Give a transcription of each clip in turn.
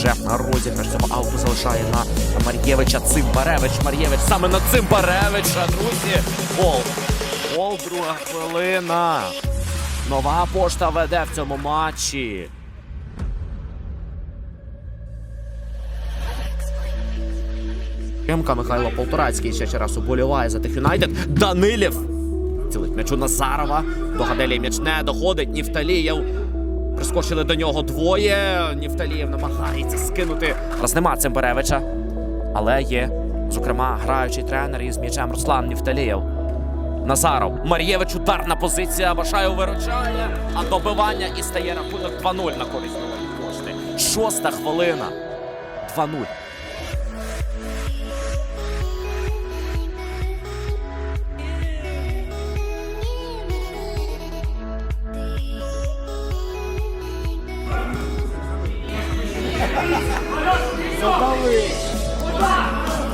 вже розіграш цього ауту залишає на Мар'євича Цимбаревич. Мар'євич саме на Цимбаревича, друзі. Гол. Гол, друга хвилина. Нова пошта веде в цьому матчі. Ємка Михайло Полторацький ще ще раз уболіває за тих Юнайтед. Данилів. Цілить м'ячу Назарова. До Гаделі м'яч не доходить. Нівталієв. Прискочили до нього двоє. Нівталієв намагається скинути. Раз нема Цимберевича. Але є, зокрема, граючий тренер із м'ячем Руслан Нівталієв. Назаров. Мар'євич ударна позиція. Башаєв виручає. А добивання і стає рахунок 2-0 на користь нової кошти. Шоста хвилина. 2-0.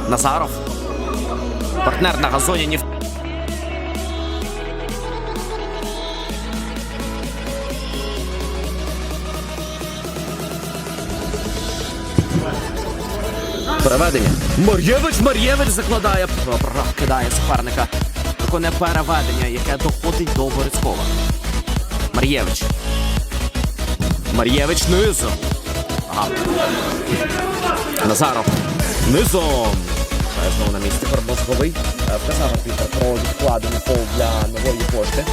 Назаров. Партнер на газоні Нів... Переведення. Мар'євич, Мар'євич закладає. Кидає суперника. Виконує переведення, яке доходить до Борицькова. Мар'євич. Мар'євич низом. Ага. Назаров. Низом. Знову на місці. Мозговий. Е, Вказав Пітер про відкладений фол для нової пошти.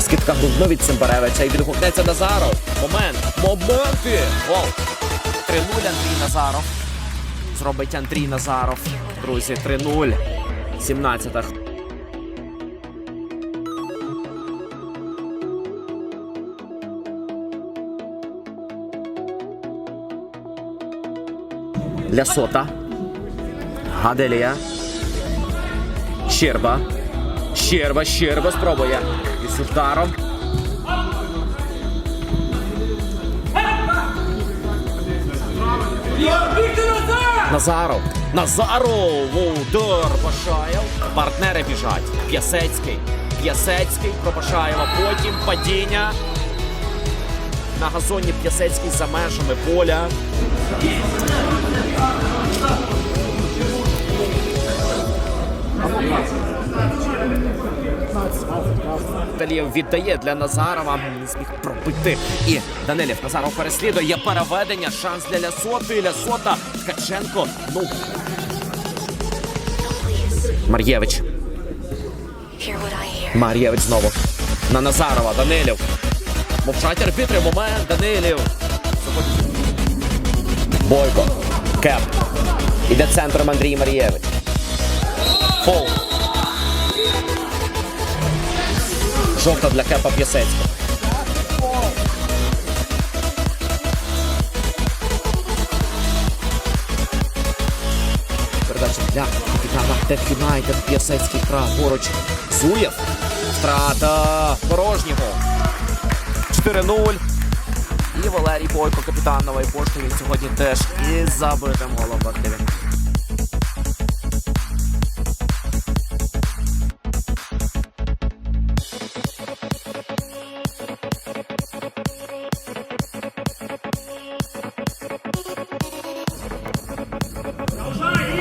Скидка грудно від Цимбаревича і відгукнеться Назаров. Момент. Моменти. Гол. 3-0 Андрій Назаров. Зробить Андрій Назаров. Друзі, 3-0. 17-та. Для Сота. Гаделія. Щерба. Щерба, Щерба спробує. Із ударом. Назаров. Назаров! Удар Башаєв. Партнери біжать. П'ясецький. П'ясецький про Башаєва. Потім падіння. На газоні П'ясецький за межами поля. Талієв віддає для Назарова. Не зміг пробити. І Данилів Назаров переслідує. Переведення. Шанс для Лясоти. Лясота. Ткаченко. Ну. Мар'євич. Мар'євич знову. На Назарова. Данилів. Мовчать арбітри. Момент. Данилів. Бойко. Кеп. Іде центром Андрій Мар'євич. Фол. Жовта для Кепа П'ясецького. Передача для капітана Тек Юнайтед. П'ясецький крав поруч. Зуєв. Втрата порожнього. 4-0. І Валерій Бойко, капітан нової пошти. Він сьогодні теж із забитим голом в активі.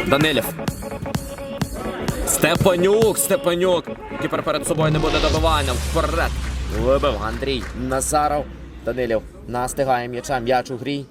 Данилів. Степанюк, Степанюк. Тепер перед собою не буде добивання. Вперед. Вибив Андрій Назаров. Данилів настигає м'яча. М'яч у грі.